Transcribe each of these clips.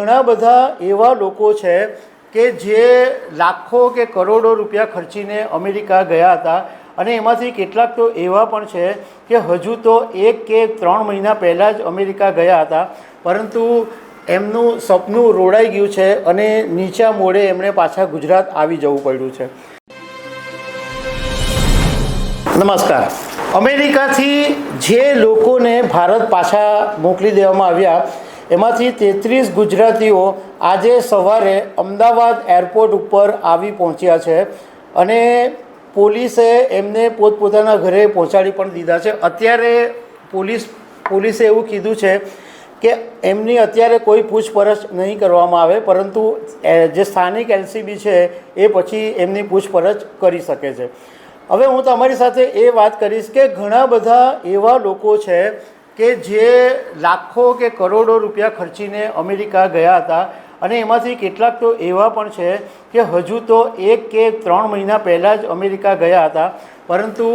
ઘણા બધા એવા લોકો છે કે જે લાખો કે કરોડો રૂપિયા ખર્ચીને અમેરિકા ગયા હતા. અને એમાંથી કેટલાક તો એવા પણ છે કે હજુ તો એક કે ત્રણ મહિના પહેલાં જ અમેરિકા ગયા હતા. પરંતુ એમનું સપનું રોડાઈ ગયું છે અને નીચા મોડે એમણે પાછા ગુજરાત આવી જવું પડ્યું છે. નમસ્કાર. અમેરિકાથી જે લોકોને ભારત પાછા મોકલી દેવામાં આવ્યા એમાંથી તેત્રીસ ગુજરાતીઓ આજે સવારે અમદાવાદ એરપોર્ટ ઉપર આવી પહોંચ્યા છે અને પોલીસે એમને પોતપોતાના ઘરે પહોંચાડી પણ દીધા છે. અત્યારે પોલીસ, પોલીસે એવું કીધું છે કે એમની અત્યારે કોઈ પૂછપરછ નહીં કરવામાં આવે, પરંતુ જે સ્થાનિક એલસીબી છે એ પછી એમની પૂછપરછ કરી શકે છે. હવે હું તમારી સાથે એ વાત કરીશ કે ઘણા બધા એવા લોકો છે કે જે લાખો કે કરોડો રૂપિયા ખર્ચીને અમેરિકા ગયા હતા. અને એમાંથી કેટલાક તો એવા પણ છે કે હજુ તો એક કે ત્રણ મહિના પહેલાં જ અમેરિકા ગયા હતા. પરંતુ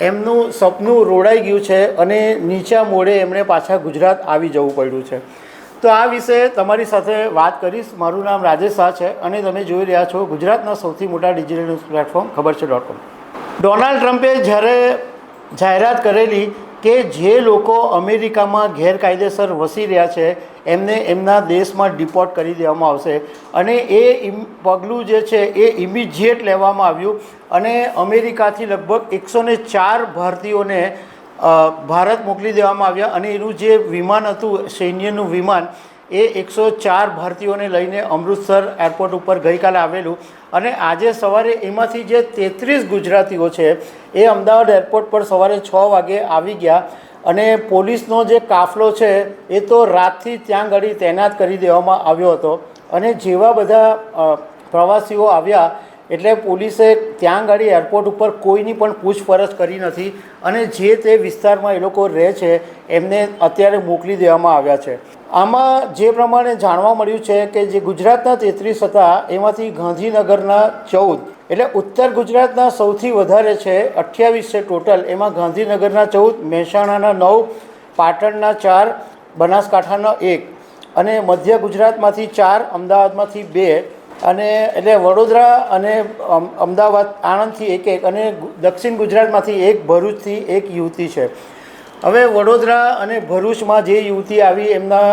એમનું સપનું રોડાઈ ગયું છે અને નીચા મોડે એમણે પાછા ગુજરાત આવી જવું પડ્યું છે. તો આ વિશે તમારી સાથે વાત કરીશ. મારું નામ રાજેશ શાહ છે અને તમે જોઈ રહ્યા છો ગુજરાતના સૌથી મોટા ડિજિટલ ન્યૂઝ પ્લેટફોર્મ, ખબર છે ડોટ કોમ ડોનાલ્ડ ટ્રમ્પે જ્યારે જાહેરાત કરેલી કે જે લોકો અમેરિકામાં ગેરકાયદેસર વસી રહ્યા છે, એમને એમના દેશમાં ડિપોર્ટ કરી દેવામાં આવશે. અને એ પગલું જે છે એ ઇમિજિએટ લેવામાં આવ્યું. અને અમેરિકાથી લગભગ એકસો ચાર ભારતીયોને ભારત મોકલી દેવામાં આવ્યા. અને એનું જે વિમાન હતું, સૈન્યનું વિમાન એ એકસો ચાર ભારતીયોને લઈને અમૃતસર એરપોર્ટ ઉપર ગઈકાલે આવેલું. અને આજે સવારે એમાંથી જે તેત્રીસ ગુજરાતીઓ છે, એ અમદાવાદ એરપોર્ટ પર સવારે છ વાગે આવી ગયા. અને પોલીસનો જે કાફલો છે, એ તો રાતથી ત્યાં ઘડી તૈનાત કરી દેવામાં આવ્યો હતો. અને જેવા બધા પ્રવાસીઓ આવ્યા એટલે પોલીસે ત્યાં ગાડી એરપોર્ટ ઉપર કોઈની પણ પૂછપરછ કરી નથી અને જે તે વિસ્તારમાં એ લોકો રહે છે, એમને અત્યારે મોકલી દેવામાં આવ્યા છે. આમાં જે પ્રમાણે જાણવા મળ્યું છે કે જે ગુજરાતના તેત્રીસ હતા, એમાંથી ગાંધીનગરના ચૌદ. એટલે ઉત્તર ગુજરાતના સૌથી વધારે છે, અઠ્યાવીસ છે ટોટલ એમાં ગાંધીનગરના ચૌદ, મહેસાણાના નવ, પાટણના ચાર, બનાસકાંઠાના એક અને મધ્ય ગુજરાતમાંથી ચાર, અમદાવાદમાંથી બે. અને એટલે વડોદરા અને અમદાવાદ આણંદથી એક એક અને દક્ષિણ ગુજરાતમાંથી એક ભરૂચથી એક યુવતી છે. હવે વડોદરા અને ભરૂચમાં જે યુવતી આવી એમના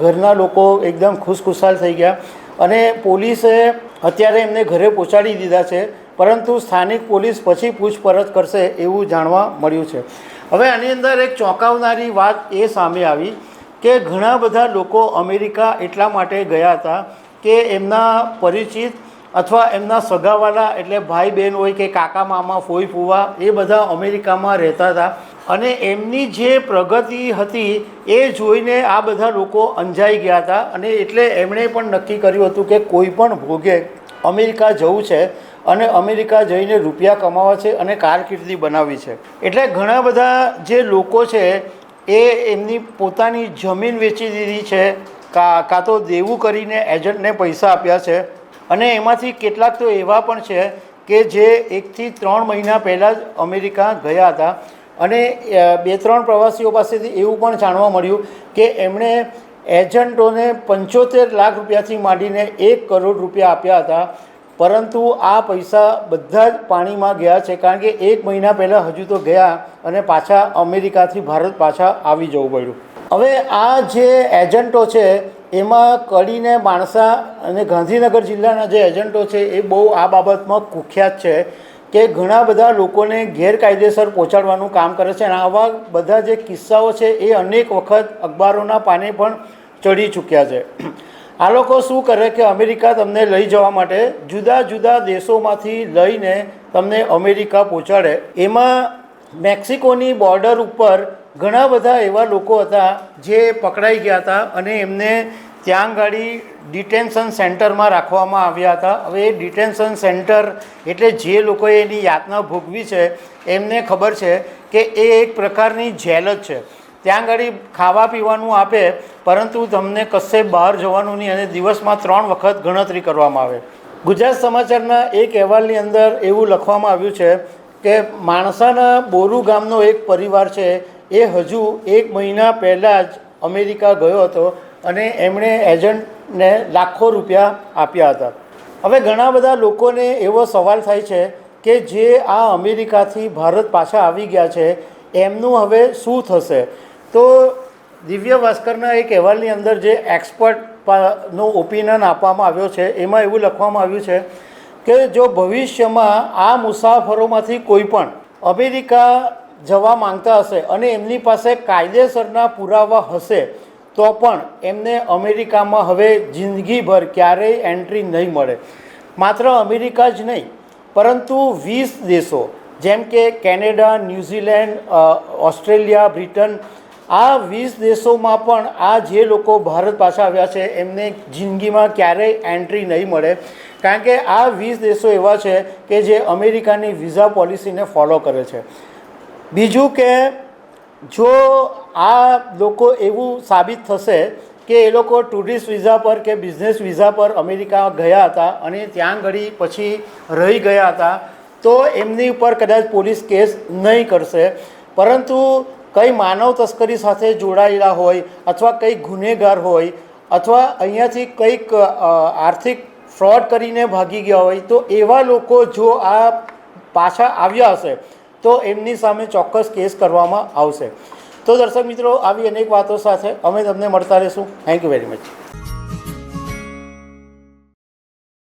ઘરના લોકો એકદમ ખુશખુશાલ થઈ ગયા અને પોલીસે અત્યારે એમને ઘરે પહોંચાડી દીધા છે, પરંતુ સ્થાનિક પોલીસ પછી પૂછપરછ કરશે એવું જાણવા મળ્યું છે. હવે આની અંદર એક ચોંકાવનારી વાત એ સામે આવી કે ઘણા બધા લોકો અમેરિકા એટલા માટે ગયા હતા કે એમના પરિચિત અથવા એમના સગાવાલા એટલે ભાઈ બહેન હોય કે કાકા મામા, ફોઈ ફૂવા, એ બધા અમેરિકામાં રહેતા હતા. અને એમની જે પ્રગતિ હતી એ જોઈને આ બધા લોકો અંજાઈ ગયા હતા. અને એટલે એમણે પણ નક્કી કર્યું હતું કે કોઈ પણ ભોગે અમેરિકા જવું છે અને અમેરિકા જઈને રૂપિયા કમાવા છે અને કારકિર્દી બનાવવી છે. એટલે ઘણા બધા જે લોકો છે એ એમની પોતાની જમીન વેચી દીધી છે. કા કાં તો દેવું કરીને એજન્ટને પૈસા આપ્યા છે. અને એમાંથી કેટલાક તો એવા પણ છે કે જે એકથી ત્રણ મહિના પહેલાં જ અમેરિકા ગયા હતા. અને બે ત્રણ પ્રવાસીઓ પાસેથી એવું પણ જાણવા મળ્યું કે એમણે એજન્ટોને પંચોતેર લાખ રૂપિયાથી માંડીને એક કરોડ રૂપિયા આપ્યા હતા. પરંતુ આ પૈસા બધા જ પાણીમાં ગયા છે કારણ કે એક મહિના પહેલાં હજુ તો ગયા અને પાછા અમેરિકાથી ભારત પાછા આવી જવું પડ્યું. હવે આ જે એજન્ટો છે, એમાં કડીને માણસા અને ગાંધીનગર જિલ્લાના જે એજન્ટો છે, એ બહુ આ બાબતમાં કુખ્યાત છે કે ઘણા બધા લોકોને ગેરકાયદેસર પહોંચાડવાનું કામ કરે છે અને આવા બધા જે કિસ્સાઓ છે, એ અનેક વખત અખબારોના પાને પણ ચડી ચૂક્યા છે. આ લોકો શું કરે કે અમેરિકા તમને લઈ જવા માટે જુદા જુદા દેશોમાંથી લઈને તમને અમેરિકા પહોંચાડે. એમાં મેક્સિકોની બોર્ડર ઉપર ઘણા બધા એવા લોકો હતા જે પકડાઈ ગયા હતા અને એમને ત્યાં ગાડી ડિટેન્શન સેન્ટરમાં રાખવામાં આવ્યા હતા. હવે એ ડિટેન્શન સેન્ટર એટલે જે લોકોએ એની યાતના ભોગવી છે, એમને ખબર છે કે એ એક પ્રકારની જેલ જ છે. ત્યાં આગળ ખાવા પીવાનું આપે, પરંતુ તમને કશે બહાર જવાનું નહીં અને દિવસમાં ત્રણ વખત ગણતરી કરવામાં આવે. ગુજરાત સમાચારના એક અહેવાલની અંદર એવું લખવામાં આવ્યું છે કે માણસાના બોરુ ગામનો એક પરિવાર છે, એ હજુ એક મહિના પહેલાં જ અમેરિકા ગયો હતો અને એમણે એજન્ટને લાખો રૂપિયા આપ્યા હતા. હવે ઘણા બધા લોકોને એવો સવાલ થાય છે કે જે આ અમેરિકાથી ભારત પાછા આવી ગયા છે, એમનું હવે શું થશે? તો દિવ્ય ભાસ્કરના એક અહેવાલની અંદર જે એક્સપર્ટ નો ઓપિનિયન આપવામાં આવ્યો છે, એમાં એવું લખવામાં આવ્યું છે કે જો ભવિષ્યમાં આ મુસાફરોમાંથી કોઈ પણ અમેરિકા જવા માંગતા હશે અને એમની પાસે કાયદેસરના પુરાવા હશે, તો પણ એમને અમેરિકામાં હવે જિંદગીભર ક્યારેય એન્ટ્રી નહીં મળે. માત્ર અમેરિકા જ નહીં, પરંતુ વીસ દેશો, જેમ કે કેનેડા, ન્યૂઝીલેન્ડ ઓસ્ટ્રેલિયા, બ્રિટન, આ વીસ દેશોમાં પણ આ જે લોકો ભારત પાછા આવ્યા છે, એમને જિંદગીમાં ક્યારેય એન્ટ્રી નહીં મળે. કારણ કે આ વીસ દેશો એવા છે કે જે અમેરિકાની વિઝા પોલિસીને ફોલો કરે છે. બીજું કે જો આ લોકો એવું સાબિત થશે કે એ લોકો ટુરિસ્ટ વિઝા પર કે બિઝનેસ વિઝા પર અમેરિકા ગયા હતા અને ત્યાં ઘડી પછી રહી ગયા હતા, તો એમની ઉપર કદાચ પોલીસ કેસ નહીં કરશે. પરંતુ કંઈ માનવ તસ્કરી સાથે જોડાયેલા હોય અથવા કંઈ ગુનેગાર હોય અથવા અહીંયાથી કંઈક આર્થિક ફ્રોડ કરીને ભાગી ગયા હોય તો એવા લોકો જો આ પાછા આવ્યા હશે, તો એમની સામે ચોક્કસ કેસ કરવામાં આવશે. તો દર્શક મિત્રો, આવી અનેક વાતો સાથે અમે તમને મળતા રહીશું. Thank you very much